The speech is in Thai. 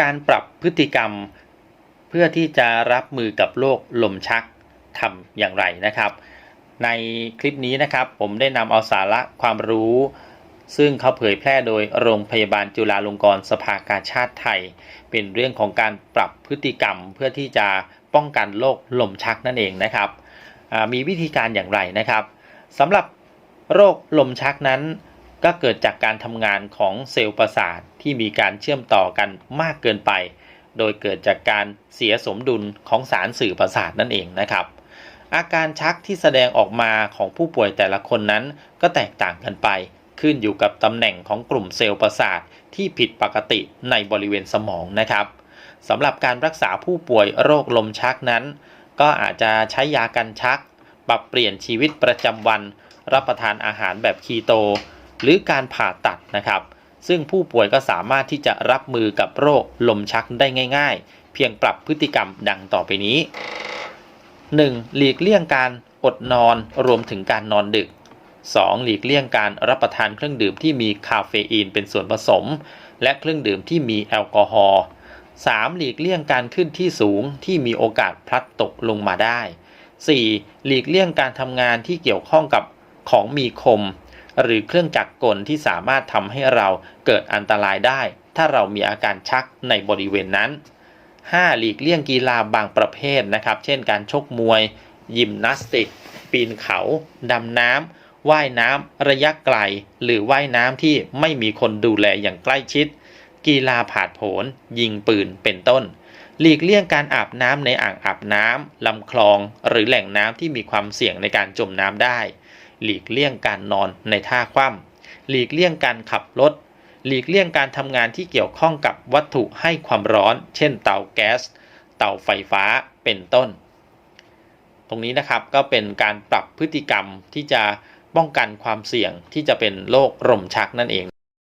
การปรับพฤติกรรม เพื่อที่จะรับมือกับโรคลมชักทำอย่างไรนะครับ ในคลิปนี้นะครับผมได้นำเอาสาระความรู้ ซึ่งเขาเผยแพร่โดยโรงพยาบาลจุฬาลงกรณ์สภากาชาติไทย เป็นเรื่องของการปรับพฤติกรรม เพื่อที่จะป้องกันโรคลมชักนั่นเองนะครับมีวิธีการอย่างไรนะครับสำหรับโรคลมชักนั้น ก็เกิดจากการทำงานของเซลล์ประสาทที่มีการเชื่อมต่อกันมากเกินไป โดยเกิดจากการเสียสมดุลของสารสื่อประสาทนั่นเองนะครับ อาการชักที่แสดงออกมาของผู้ป่วยแต่ละคนนั้นก็แตกต่างกันไป ขึ้นอยู่กับตำแหน่งของกลุ่มเซลล์ประสาทที่ผิดปกติในบริเวณสมองนะครับสำหรับการรักษาผู้ป่วยโรคลมชักนั้น ก็อาจจะใช้ยากันชัก ปรับเปลี่ยนชีวิตประจำวัน รับประทานอาหารแบบคีโต หรือการผ่าตัดนะครับ ซึ่งผู้ป่วยก็สามารถที่จะรับมือกับโรคลมชักได้ง่าย ๆ เพียงปรับพฤติกรรมดังต่อไปนี้ 1. หลีกเลี่ยงการอดนอนรวมถึงการนอนดึก 2. หลีกเลี่ยงการรับประทานเครื่องดื่มที่มีคาเฟอีนเป็นส่วนผสม และเครื่องดื่มที่มีแอลกอฮอล์ 3. หลีกเลี่ยงการขึ้นที่สูงที่มีโอกาสพลัดตกลงมาได้ 4. หลีกเลี่ยงการทำงานที่เกี่ยวข้องกับของมีคม หรือเครื่องจักรกลที่สามารถทำให้เราเกิดอันตรายได้ ถ้าเรามีอาการชักในบริเวณนั้น 5. หลีกเลี่ยงกีฬาบางประเภทนะครับ เช่นการชกมวย ยิมนาสติก ปีนเขา ดำน้ำว่ายน้ำระยะไกล หรือว่ายน้ำที่ไม่มีคนดูแลอย่างใกล้ชิด กีฬาผาดโผน ยิงปืนเป็นต้น หลีกเลี่ยงการอาบน้ำในอ่างอาบน้ำลำคลอง หรือแหล่งน้ำที่มีความเสี่ยงในการจมน้ำได้ หลีกเลี่ยงการนอนในท่าคว่ำหลีกเลี่ยงการขับรถ หลีกเลี่ยงการทำงานที่เกี่ยวข้องกับวัตถุให้ความร้อน เช่น เตาแก๊ส เตาไฟฟ้าเป็นต้น ตรงนี้นะครับก็เป็นการปรับพฤติกรรมที่จะป้องกันความเสี่ยงที่จะเป็นโรคลมชักนั่นเอง